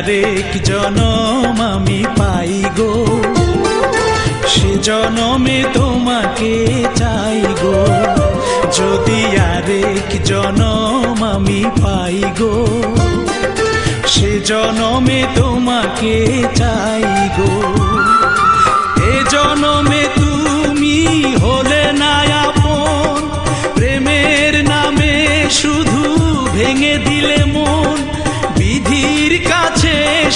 আরেক জনম আমি পাই গো। সে জনমে তোমাকে চাই গো। যদি আরেক জনম আমি পাই গো, সে জনমে তোমাকে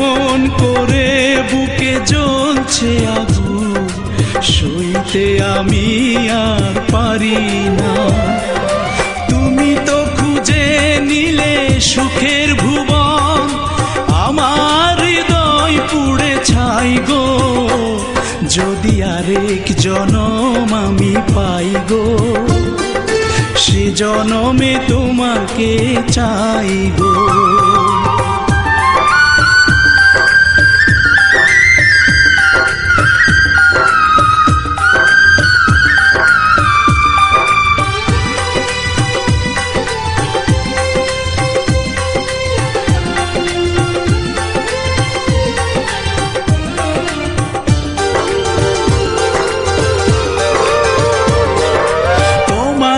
এমন করে বুকে জ্বলছে আগু সইতে আমি আর পারি না। তুমি তো খুঁজে নিলে সুখের ভুবন। আমার হৃদয় পুড়ে ছাই গো। যদি আরেক জনম আমি পাই গো, সে জনমে তোমাকে চাই গো।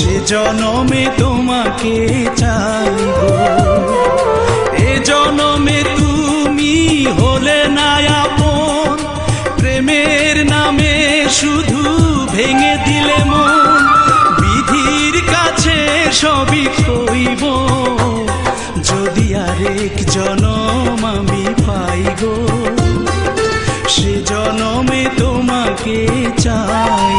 সে জনমে তোমাকে চাইব। এ জনমে তুমি হলে না আপন। প্রেমের নামে শুধু ভেঙে দিলে মন। বিধির কাছে সবই কইব যদি আরেক জনম আমি পাইব, সে জনমে তোমাকে চাই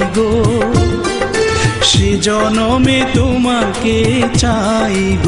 জনমে তোমাকে চাইব।